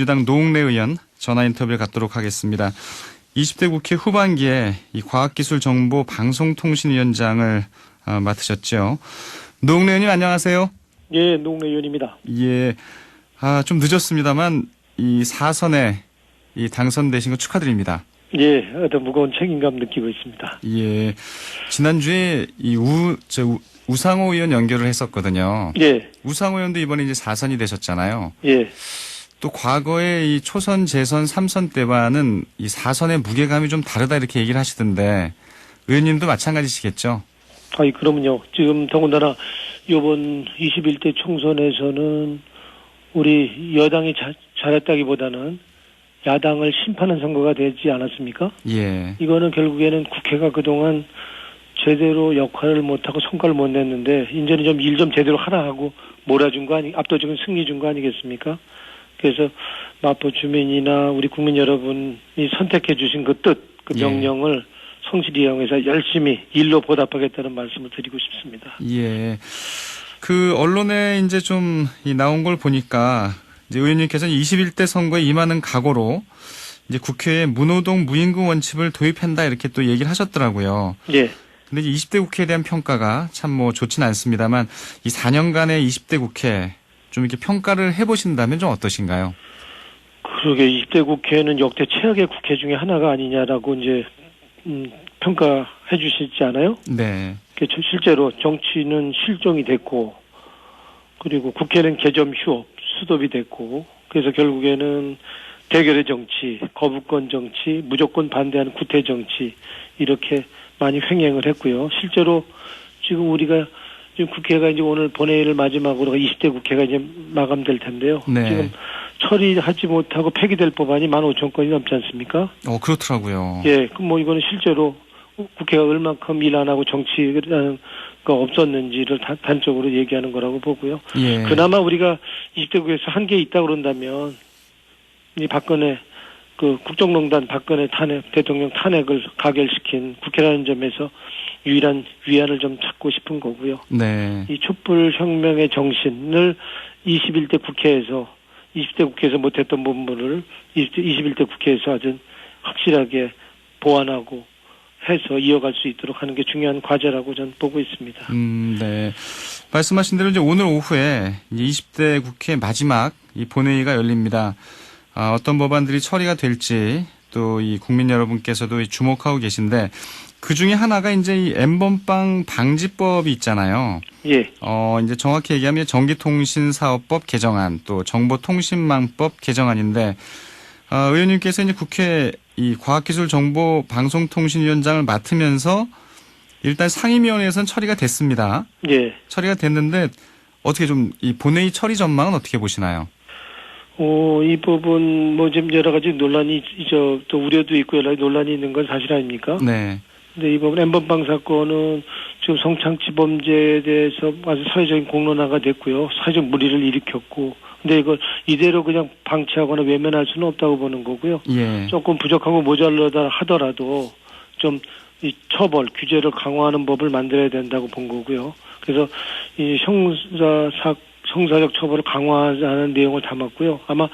민주당 노웅래 의원 전화 인터뷰를 갖도록 하겠습니다. 20대 국회 후반기에 이 과학기술정보 방송통신위원장을 어, 맡으셨죠. 노웅래 의원님 안녕하세요. 예, 농내 의원입니다. 예, 아, 좀 늦었습니다만 이 사선에 이 당선되신 거 축하드립니다. 예, 어떤 무거운 책임감 느끼고 있습니다. 예, 지난주에 이 우, 저 우, 우상호 의원 연결을 했었거든요. 예, 우상호 의원도 이번에 이제 4선이 되셨잖아요. 예. 또 과거에 이 초선, 재선, 삼선 때와는 이 사선의 무게감이 좀 다르다 이렇게 얘기를 하시던데 의원님도 마찬가지시겠죠? 아이, 그러면요. 지금 더군다나 이번 21대 총선에서는 우리 여당이 자, 잘했다기보다는 야당을 심판한 선거가 되지 않았습니까? 예. 이거는 결국에는 국회가 그동안 제대로 역할을 못하고 성과를 못 냈는데 이제는 좀 일 좀 제대로 하라 하고 몰아준 거 아니 압도적인 승리 준 거 아니겠습니까? 그래서 마포 주민이나 우리 국민 여러분이 선택해 주신 그 뜻, 그 예. 명령을 성실히 이용해서 열심히 일로 보답하겠다는 말씀을 드리고 싶습니다. 예. 그 언론에 이제 좀이 나온 걸 보니까 이제 의원님께서는 21대 선거에 임하는 각오로 이제 국회에 무노동 무임금 원칙을 도입한다 이렇게 또 얘기를 하셨더라고요. 예. 근데 이제 20대 국회에 대한 평가가 참 뭐 좋지는 않습니다만 이 4년간의 20대 국회 좀 이렇게 평가를 해보신다면 좀 어떠신가요? 그러게 20대 국회는 역대 최악의 국회 중에 하나가 아니냐라고 이제 음, 평가해 주시지 않아요? 네. 실제로 정치는 실종이 됐고 그리고 국회는 개점 휴업 수도비 됐고 그래서 결국에는 대결의 정치, 거부권 정치, 무조건 반대하는 구태 정치 이렇게 많이 횡행을 했고요. 실제로 지금 우리가 국회가 이제 오늘 본회의를 마지막으로 20대 국회가 이제 마감될 텐데요. 네. 지금 처리하지 못하고 폐기될 법안이 15,000건이 넘지 않습니까? 어, 그렇더라고요. 예, 그럼 뭐 이거는 실제로 국회가 얼만큼 일 안 하고 정치라는 거 없었는지를 다- 단적으로 얘기하는 거라고 보고요. 예. 그나마 우리가 20대 국회에서 한 게 있다 그런다면 이 박근혜 그 국정농단 박근혜 탄핵 대통령 탄핵을 가결시킨 국회라는 점에서 유일한 위안을 좀 찾고 싶은 거고요. 네. 이 촛불 혁명의 정신을 21대 국회에서 20대 국회에서 못했던 부분을 21대 국회에서 아주 확실하게 보완하고 해서 이어갈 수 있도록 하는 게 중요한 과제라고 저는 보고 있습니다. 음, 네. 말씀하신 대로 이제 오늘 오후에 이제 20대 국회 마지막 이 본회의가 열립니다. 아, 어떤 법안들이 처리가 될지 또 이 국민 여러분께서도 이 주목하고 계신데 그 중에 하나가 이제 이 엠번빵 방지법이 있잖아요. 예, 어, 이제 정확히 얘기하면 전기통신사업법 개정안 또 정보통신망법 개정안인데 어, 의원님께서 이제 국회 이 과학기술정보방송통신위원장을 맡으면서 일단 상임위원회에서는 처리가 됐습니다. 예. 처리가 됐는데 어떻게 좀 이 본회의 처리 전망은 어떻게 보시나요? 어, 이 부분 뭐 지금 여러 가지 논란이 저 또 우려도 있고 여러 가지 논란이 있는 건 사실 아닙니까? 네. 근데 이 부분 엠번방 사건은 지금 성창치 범죄에 대해서 아주 사회적인 공론화가 됐고요. 사회적 무리를 일으켰고. 근데 이걸 이대로 그냥 방치하거나 외면할 수는 없다고 보는 거고요. 예. 조금 부족하고 모자르다 하더라도 좀 이 처벌 규제를 강화하는 법을 만들어야 된다고 본 거고요. 그래서 이 형사 사 형사적 처벌을 강화하는 내용을 담았고요. 아마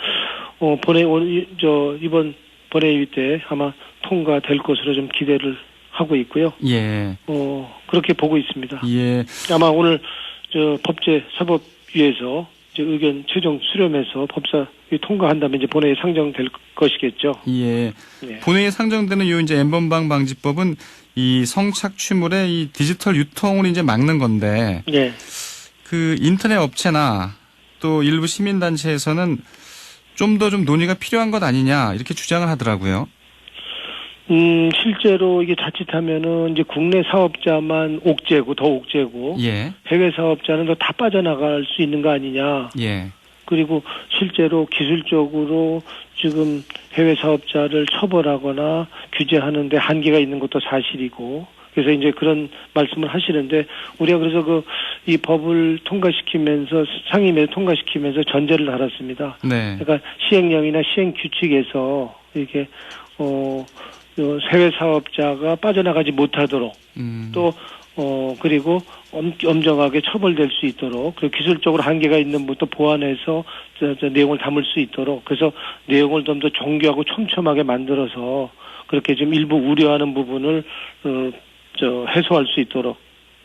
어 본회 오늘 저 이번 본회의 때 아마 통과될 것으로 좀 기대를 하고 있고요. 예. 어 그렇게 보고 있습니다. 예. 아마 오늘 저 법제 사법위에서 이제 의견 최종 수렴해서 법사 통과한다면 이제 본회의에 상정될 것이겠죠. 예. 네. 본회의에 상정되는 요 이제 엠번방 방지법은 이 성착취물의 이 디지털 유통을 이제 막는 건데 예. 그 인터넷 업체나 또 일부 시민단체에서는 좀더좀 논의가 필요한 것 아니냐 이렇게 주장을 하더라고요. 음, 실제로 이게 자칫하면은 이제 국내 사업자만 옥죄고 더 옥죄고 예, 해외 사업자는 더 다 빠져나갈 수 있는 거 아니냐. 예, 그리고 실제로 기술적으로 지금 해외 사업자를 처벌하거나 규제하는데 한계가 있는 것도 사실이고 그래서 이제 그런 말씀을 하시는데 우리가 그래서 그 이 법을 통과시키면서 상임위에 통과시키면서 전제를 달았습니다. 네, 그러니까 시행령이나 시행 규칙에서 이게 어요 해외 사업자가 빠져나가지 못하도록 음, 또 어 그리고 엄, 엄정하게 처벌될 수 있도록 그리고 기술적으로 한계가 있는 부분도 보완해서 저, 저 내용을 담을 수 있도록 그래서 내용을 좀 더 정교하고 촘촘하게 만들어서 그렇게 좀 일부 우려하는 부분을 어, 저 해소할 수 있도록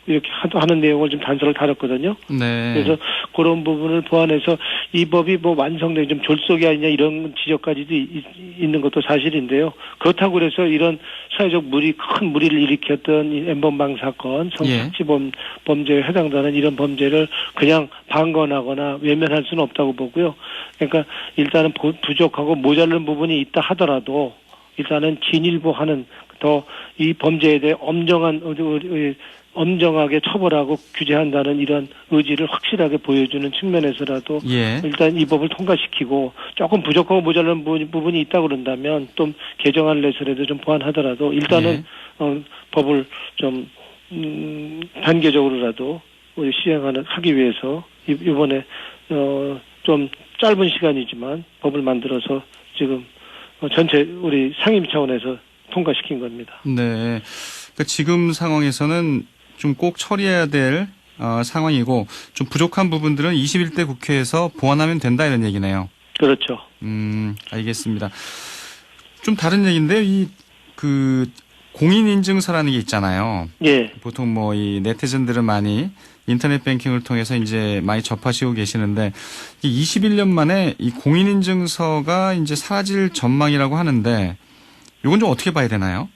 이렇게 하- 하는 내용을 좀 단서를 다뤘거든요. 네. 그래서 그런 부분을 보완해서 이 법이 뭐 완성된 좀 졸속이 아니냐 이런 지적까지도 이- 이- 있는 것도 사실인데요. 그렇다고 그래서 이런 사회적 무리 큰 무리를 일으켰던 이 엠번방 사건, 예. 성착취범 범죄에 해당되는 이런 범죄를 그냥 방관하거나 외면할 수는 없다고 보고요. 그러니까 일단은 보- 부족하고 모자른 부분이 있다 하더라도 일단은 진일보하는 더 이 범죄에 대해 엄정한 어, 어, 어, 엄정하게 처벌하고 규제한다는 이런 의지를 확실하게 보여주는 측면에서라도 예. 일단 이 법을 통과시키고 조금 부족하고 모자란 부분- 부분이 있다 그런다면 좀 개정안을 내서라도 좀 보완하더라도 일단은 예. 어, 법을 좀 음, 단계적으로라도 시행하는 하기 위해서 이- 이번에 어, 좀 짧은 시간이지만 법을 만들어서 지금 어, 전체 우리 상임 차원에서 통과시킨 겁니다. 네. 그러니까 지금 상황에서는 좀 꼭 처리해야 될 어, 상황이고 좀 부족한 부분들은 21대 국회에서 보완하면 된다 이런 얘기네요. 그렇죠. 음, 알겠습니다. 좀 다른 얘기인데 이그 공인 인증서라는 게 있잖아요. 예, 보통 뭐 이 네티즌들은 많이 인터넷 뱅킹을 통해서 이제 많이 접하시고 계시는데 이 21년 만에 이 공인 인증서가 이제 사라질 전망이라고 하는데 이건 좀 어떻게 봐야 되나요?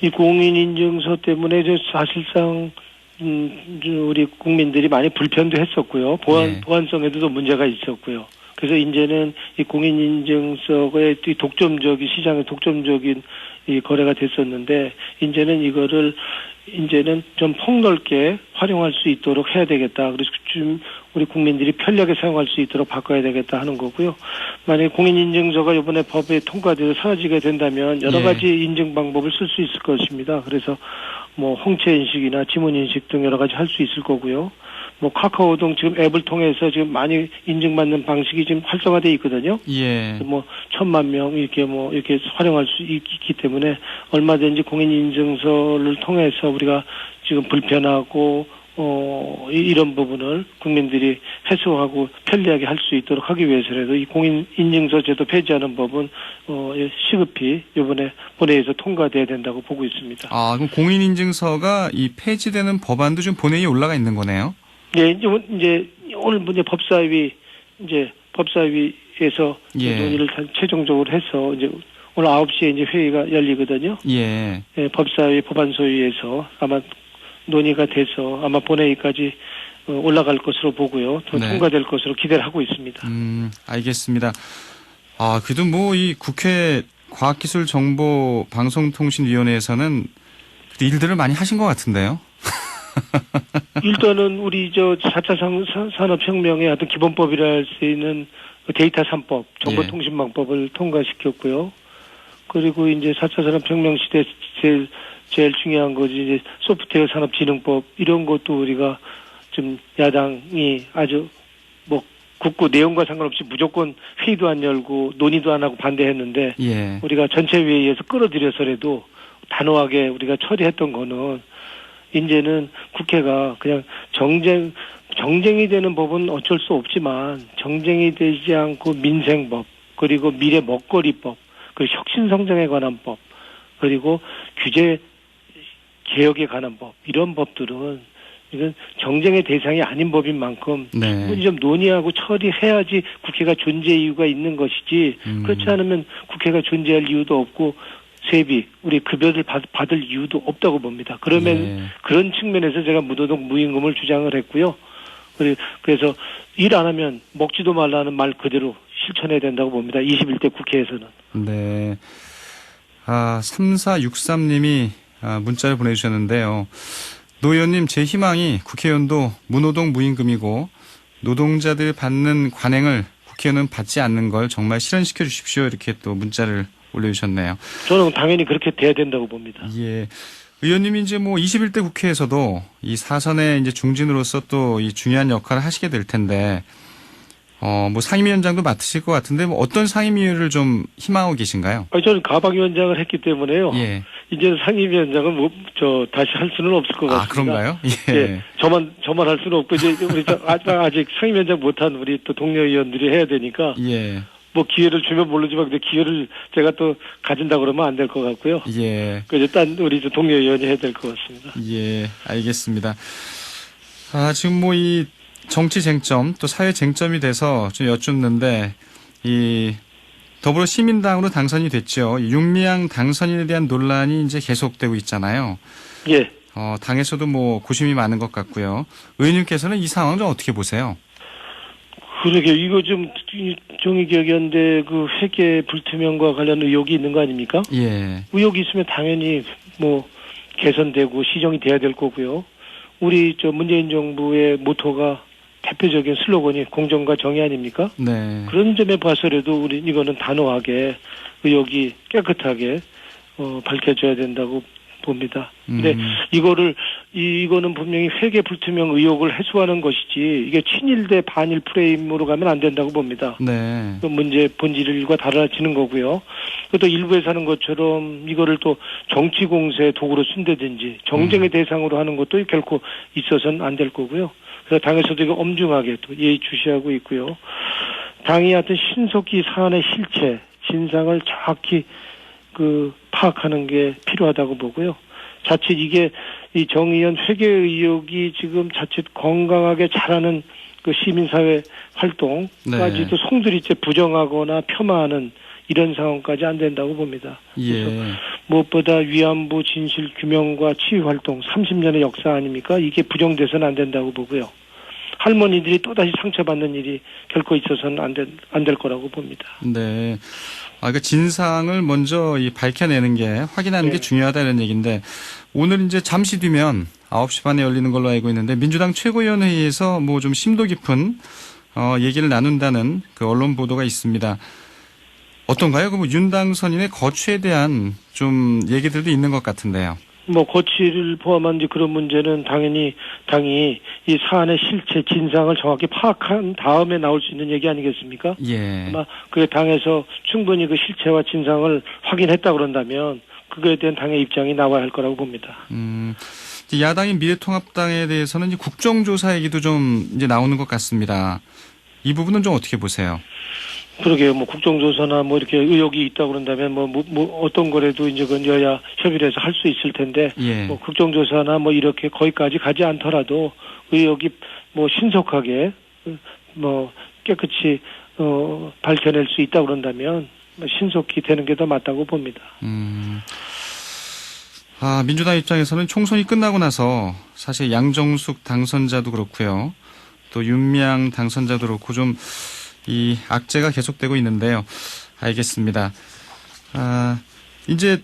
이 공인인증서 때문에 저 사실상 음, 저 우리 국민들이 많이 불편도 했었고요. 보안 예. 보안성에도 문제가 있었고요. 그래서 이제는 이 공인인증서의 이 독점적인 시장의 독점적인 이 거래가 됐었는데 이제는 이거를 이제는 좀 폭넓게 활용할 수 있도록 해야 되겠다. 그래서 좀 우리 국민들이 편리하게 사용할 수 있도록 바꿔야 되겠다 하는 거고요. 만약에 공인인증서가 이번에 법에 통과돼서 사라지게 된다면 여러 예. 가지 인증 방법을 쓸 수 있을 것입니다. 그래서 뭐 홍채 인식이나 지문 인식 등 여러 가지 할 수 있을 거고요. 뭐 카카오 등 지금 앱을 통해서 지금 많이 인증받는 방식이 지금 활성화돼 있거든요. 예. 뭐 천만 명 이렇게 뭐 이렇게 활용할 수 있, 기 때문에 얼마든지 공인 인증서를 통해서 우리가 지금 불편하고 어 이- 이런 부분을 국민들이 해소하고 편리하게 할 수 있도록 하기 위해서라도 이 공인 인증서 제도 폐지하는 법은 어 예, 시급히 이번에 본회의에서 통과돼야 된다고 보고 있습니다. 아, 그럼 공인인증서가 이 폐지되는 법안도 좀 본회의에 올라가 있는 거네요? 예, 이제 오- 오늘 이제 법사위 이제 법사위에서 예. 논의를 다 최종적으로 해서 이제 오늘 9시에 이제 회의가 열리거든요. 예. 예, 법사위 법안소위에서 아마 논의가 돼서 아마 본회의까지 어, 올라갈 것으로 보고요. 또 네. 통과될 것으로 기대를 하고 있습니다. 음, 알겠습니다. 아, 그래도 뭐 이 국회 과학기술정보방송통신위원회에서는 일들을 많이 하신 것 같은데요? 일단은 우리 저 4차 상, 사- 산업혁명의 어떤 기본법이라 할 수 있는 그 데이터 3법, 정보통신망법을 통과시켰고요. 그리고 이제 4차 산업혁명 시대 제일, 제일 중요한 것이 이제 소프트웨어 산업진흥법 이런 것도 우리가 좀 야당이 아주 뭐 국고 내용과 상관없이 무조건 회의도 안 열고 논의도 안 하고 반대했는데 예. 우리가 전체 회의에서 끌어들여서라도 단호하게 우리가 처리했던 거는 이제는 국회가 그냥 정쟁 정쟁이 되는 법은 어쩔 수 없지만 정쟁이 되지 않고 민생법 그리고 미래 먹거리법 그리고 혁신 성장에 관한 법 그리고 규제 개혁에 관한 법 이런 법들은 이건 정쟁의 대상이 아닌 법인 만큼 네. 충분히 좀 논의하고 처리해야지 국회가 존재 이유가 있는 것이지 음. 그렇지 않으면 국회가 존재할 이유도 없고 세비 우리 급여를 받, 받을 이유도 없다고 봅니다. 그러면 예. 그런 측면에서 제가 무도덕 무임금을 주장을 했고요. 그래서 일 안 하면 먹지도 말라는 말 그대로 실천해야 된다고 봅니다. 21대 국회에서는. 네. 아, 3463님이 아, 문자를 보내주셨는데요. 노 의원님, 제 희망이 국회의원도 무노동 무임금이고 노동자들 받는 관행을 국회의원은 받지 않는 걸 정말 실현시켜 주십시오. 이렇게 또 문자를 올려주셨네요. 저는 당연히 그렇게 돼야 된다고 봅니다. 예. 의원님이 이제 뭐 21대 국회에서도 이 사선의 이제 중진으로서 또 이 중요한 역할을 하시게 될 텐데, 어, 뭐 상임위원장도 맡으실 것 같은데 뭐 어떤 상임위를 좀 희망하고 계신가요? 아, 저는 가방위원장을 했기 때문에요. 예. 이제 상임위원장은 뭐, 저, 다시 할 수는 없을 것 같습니다. 아, 그런가요? 예. 예. 저만, 저만 할 수는 없고, 이제 우리 저, 아- 아직 상임위원장 못한 우리 또 동료 의원들이 해야 되니까, 예. 뭐 기회를 주면 모르지만, 근데 기회를 제가 또 가진다 그러면 안 될 것 같고요. 예. 그 일단 우리 저 동료 의원이 해야 될 것 같습니다. 예, 알겠습니다. 아, 지금 뭐 이 정치 쟁점 또 사회 쟁점이 돼서 좀 여쭙는데 이 더불어 시민당으로 당선이 됐죠. 윤미향 당선인에 대한 논란이 이제 계속되고 있잖아요. 예. 어, 당에서도 뭐 고심이 많은 것 같고요. 의원님께서는 이 상황 좀 어떻게 보세요? 그러게 이거 좀이 정의기억연대 그 회계 불투명과 관련 의혹이 있는 거 아닙니까? 예, 의혹이 있으면 당연히 뭐 개선되고 시정이 돼야 될 거고요. 우리 저 문재인 정부의 모토가 대표적인 슬로건이 공정과 정의 아닙니까? 네, 그런 점에 봐서라도 우리 이거는 단호하게 의혹이 깨끗하게 어, 밝혀져야 된다고 봅니다. 근데 음, 이거를 이- 이거는 분명히 회계 불투명 의혹을 해소하는 것이지 이게 친일 대 반일 프레임으로 가면 안 된다고 봅니다. 네, 그 문제 본질과 달라지는 거고요. 또 일부에서 하는 것처럼 이거를 또 정치 공세의 도구로 쓴다든지 정쟁의 대상으로 하는 것도 결코 있어서는 안 될 거고요. 그래서 당에서도 이거 엄중하게 또 예의 주시하고 있고요. 당이 하여튼 신속히 사안의 실체, 진상을 정확히 그 파악하는 게 필요하다고 보고요. 자칫 이게 이 정의연 회계 의혹이 지금 자칫 건강하게 잘하는 그 시민사회 활동까지도 송두리째 부정하거나 폄하하는 이런 상황까지 안 된다고 봅니다. 예, 무엇보다 위안부 진실 규명과 치유 활동 30년의 역사 아닙니까? 이게 부정돼서는 안 된다고 보고요. 할머니들이 또다시 상처받는 일이 결코 있어서는 안 될, 안 될 거라고 봅니다. 네. 아, 그 진상을 먼저 이 밝혀내는 게 확인하는 게 네. 중요하다는 얘기인데 오늘 이제 잠시 뒤면 9시 반에 열리는 걸로 알고 있는데 민주당 최고위원회의에서 뭐 좀 심도 깊은 어, 얘기를 나눈다는 그 언론 보도가 있습니다. 어떤가요? 그뭐 윤당선인의 거취에 대한 좀 얘기들도 있는 것 같은데요. 뭐 거취를 포함한 이제 그런 문제는 당연히 당이 이 사안의 실체 진상을 정확히 파악한 다음에 나올 수 있는 얘기 아니겠습니까? 예. 아마 그 당에서 충분히 그 실체와 진상을 확인했다 그런다면 그거에 대한 당의 입장이 나와야 할 거라고 봅니다. 음, 야당인 미래통합당에 대해서는 이제 국정조사 얘기도 좀 이제 나오는 것 같습니다. 이 부분은 좀 어떻게 보세요? 그러게요. 뭐 국정조사나 뭐 이렇게 의혹이 있다 그런다면 뭐, 뭐, 뭐 어떤 거라도 이제 그 여야 협의를 해서 할 수 있을 텐데 예. 뭐 국정조사나 뭐 이렇게 거기까지 가지 않더라도 의혹이 뭐 신속하게 뭐 깨끗이 어 밝혀낼 수 있다 그런다면 뭐 신속히 되는 게 더 맞다고 봅니다. 음. 아, 민주당 입장에서는 총선이 끝나고 나서 사실 양정숙 당선자도 그렇고요. 또 윤미향 당선자도 그렇고 좀 이 악재가 계속되고 있는데요. 알겠습니다. 아, 이제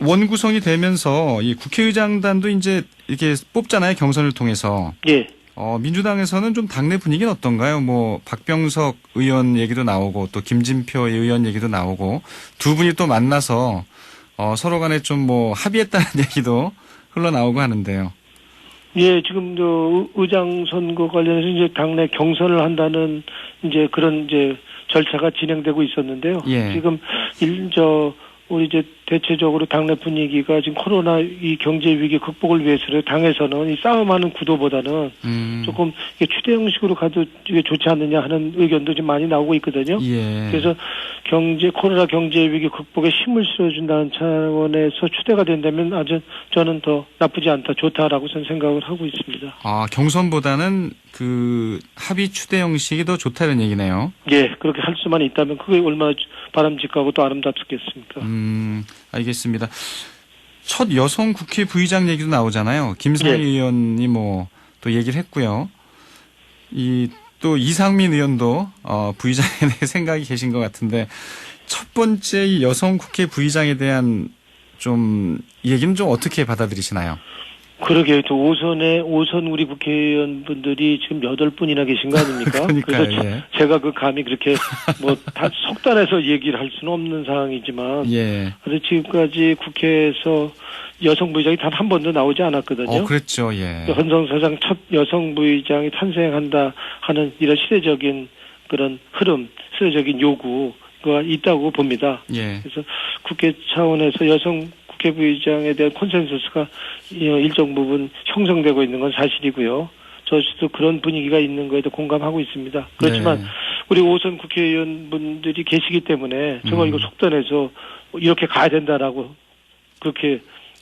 원구성이 되면서 이 국회의장단도 이제 이렇게 뽑잖아요. 경선을 통해서. 예. 어, 민주당에서는 좀 당내 분위기는 어떤가요? 뭐, 박병석 의원 얘기도 나오고, 또 김진표 의원 얘기도 나오고, 두 분이 또 만나서, 어, 서로 간에 좀 뭐, 합의했다는 얘기도 흘러나오고 하는데요. 예, 지금 저 의- 의장 선거 관련해서 이제 당내 경선을 한다는 이제 그런 이제 절차가 진행되고 있었는데요. 예. 지금 일저 우리 이제 대체적으로 당내 분위기가 지금 코로나 이 경제 위기 극복을 위해서 당에서는 이 싸움하는 구도보다는 음. 조금 이게 추대 형식으로 가도 이게 좋지 않느냐 하는 의견도 좀 많이 나오고 있거든요. 예. 그래서 경제 코로나 경제 위기 극복에 힘을 실어준다는 차원에서 추대가 된다면 아주 저는 더 나쁘지 않다 좋다라고 저는 생각을 하고 있습니다. 아, 경선보다는 그 합의 추대 형식이 더 좋다는 얘기네요. 예, 그렇게 할 수만 있다면 그게 얼마나 바람직하고 또 아름답겠습니까? 음, 알겠습니다. 첫 여성 국회 부의장 얘기도 나오잖아요. 김상희 예. 의원이 뭐 또 얘기를 했고요. 이 또 이상민 의원도 어, 부의장에 대해 생각이 계신 것 같은데 첫 번째 이 여성 국회 부의장에 대한 좀 얘기는 좀 어떻게 받아들이시나요? 그러게 또 오선에 오선 우리 국회의원분들이 지금 여덟 분이나 계신 거 아닙니까? 그러니까요, 래서 예. 제가 그 감히 그렇게 뭐 다 속단해서 얘기를 할 수는 없는 상황이지만 예. 그래서 지금까지 국회에서 여성 부의장이 단 한 번도 나오지 않았거든요. 어, 그랬죠. 예. 헌성 사상 첫 여성 부의장이 탄생한다 하는 이런 시대적인 그런 흐름, 수요적인 요구 가 있다고 봅니다. 예. 그래서 국회 차원에서 여성 국회 부의장에 대한 콘센서스가 일정 부분 형성되고 있는 건 사실이고요. 저도 그런 분위기가 있는 거에도 공감하고 있습니다. 그렇지만 네. 우리 오선 국회의원분들이 계시기 때문에 음. 이거 속단해서 이렇게 가야 된다라고 그렇게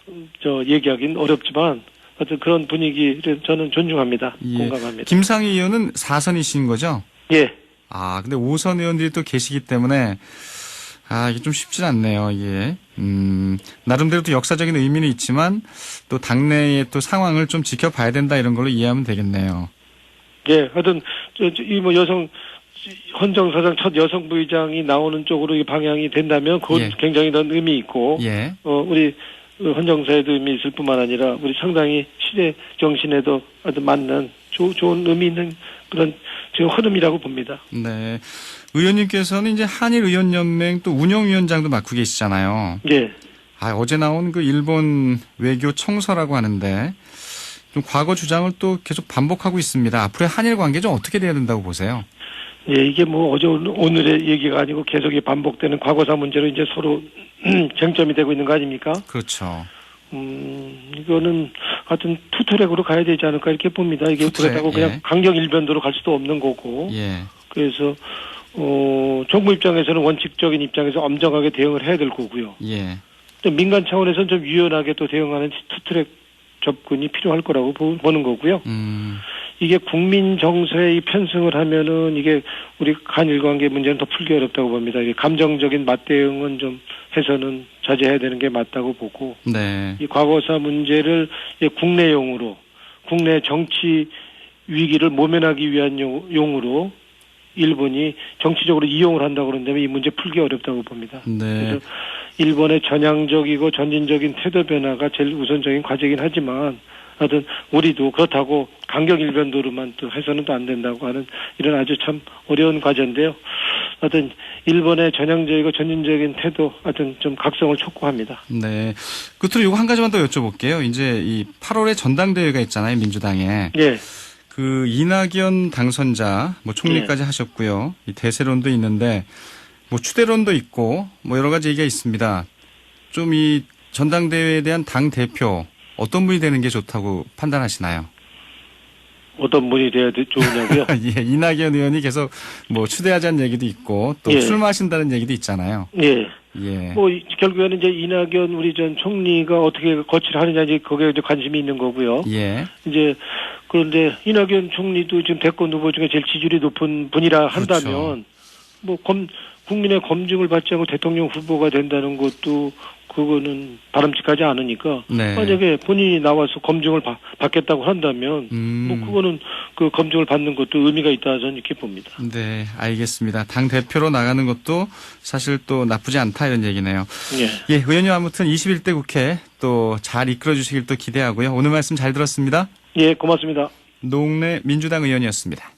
음, 저 얘기하기는 어렵지만 어떤 그런 분위기를 저는 존중합니다. 예. 공감합니다. 김상희 의원은 4선이신 거죠? 예. 아, 근데 5선 의원들이 또 계시기 때문에 아, 이게 좀 쉽진 않네요, 이게. 음, 나름대로 또 역사적인 의미는 있지만 또 당내의 또 상황을 좀 지켜봐야 된다 이런 걸로 이해하면 되겠네요. 예, 하여튼 이 뭐 여성 헌정사상 첫 여성 부의장이 나오는 쪽으로 이 방향이 된다면 그건 예. 굉장히 더 의미 있고 예. 어 우리 헌정사에도 의미 있을 뿐만 아니라 우리 상당히 시대 정신에도 아주 맞는 조, 좋은 의미 있는 그런 지금 흐름이라고 봅니다. 네. 의원님께서는 이제 한일 의원연맹 또 운영위원장도 맡고 계시잖아요. 예. 아, 어제 나온 그 일본 외교 청서라고 하는데 좀 과거 주장을 또 계속 반복하고 있습니다. 앞으로의 한일 관계 좀 어떻게 돼야 된다고 보세요? 예, 이게 뭐 어제 오늘- 오늘의 얘기가 아니고 계속 이 반복되는 과거사 문제로 이제 서로 쟁점이 되고 있는 거 아닙니까? 그렇죠. 음, 이거는 하여튼 투트랙으로 가야 되지 않을까 이렇게 봅니다. 이게 투트랙, 그렇다고 그냥 예. 강경 일변도로 갈 수도 없는 거고. 예. 그래서 어, 정부 입장에서는 원칙적인 입장에서 엄정하게 대응을 해야 될 거고요. 예. 또 민간 차원에서는 좀 유연하게 또 대응하는 투트랙 접근이 필요할 거라고 보, 보는 거고요. 음. 이게 국민 정서에 이 편승을 하면은 이게 우리 한일 관계 문제는 더 풀기 어렵다고 봅니다. 이게 감정적인 맞대응은 좀 해서는 자제해야 되는 게 맞다고 보고 네. 이 과거사 문제를 이 국내용으로 국내 정치 위기를 모면하기 위한 용, 용으로 일본이 정치적으로 이용을 한다고 그런다면 이 문제 풀기 어렵다고 봅니다. 네. 그래서 일본의 전향적이고 전진적인 태도 변화가 제일 우선적인 과제이긴 하지만 하여튼 우리도 그렇다고 강경 일변도로만 또 해서는 또 안 된다고 하는 이런 아주 참 어려운 과제인데요. 하여튼 일본의 전향적이고 전진적인 태도 하여튼 좀 각성을 촉구합니다. 네. 끝으로 이거 한 가지만 더 여쭤볼게요. 이제 이 8월에 전당대회가 있잖아요, 민주당에. 예. 그 이낙연 당선자 뭐 총리까지 하셨고요. 이 대세론도 있는데 뭐 추대론도 있고 뭐 여러 가지 얘기가 있습니다. 좀 이 전당대회에 대한 당 대표 어떤 분이 되는 게 좋다고 판단하시나요? 어떤 분이 돼야 되- 좋으냐고요? 예, 이낙연 의원이 계속 뭐 추대하자는 얘기도 있고 또 예. 출마하신다는 얘기도 있잖아요. 예. 예. 뭐 이- 결국에는 이제 이낙연 우리 전 총리가 어떻게 거취를 하느냐 이제 거기에 이제 관심이 있는 거고요. 예. 이제 그런데 이낙연 총리도 지금 대권 후보 중에 제일 지지율이 높은 분이라 한다면 그렇죠. 뭐 검, 국민의 검증을 받지 않고 대통령 후보가 된다는 것도 그거는 바람직하지 않으니까 네. 만약에 본인이 나와서 검증을 받, 받겠다고 한다면 음. 뭐 그거는 그 검증을 받는 것도 의미가 있다 저는 이렇게 봅니다. 네, 알겠습니다. 당 대표로 나가는 것도 사실 또 나쁘지 않다 이런 얘기네요. 예. 예, 의원님 아무튼 21대 국회 또 잘 이끌어 주시길 또 기대하고요. 오늘 말씀 잘 들었습니다. 예, 고맙습니다. 노웅래 민주당 의원이었습니다.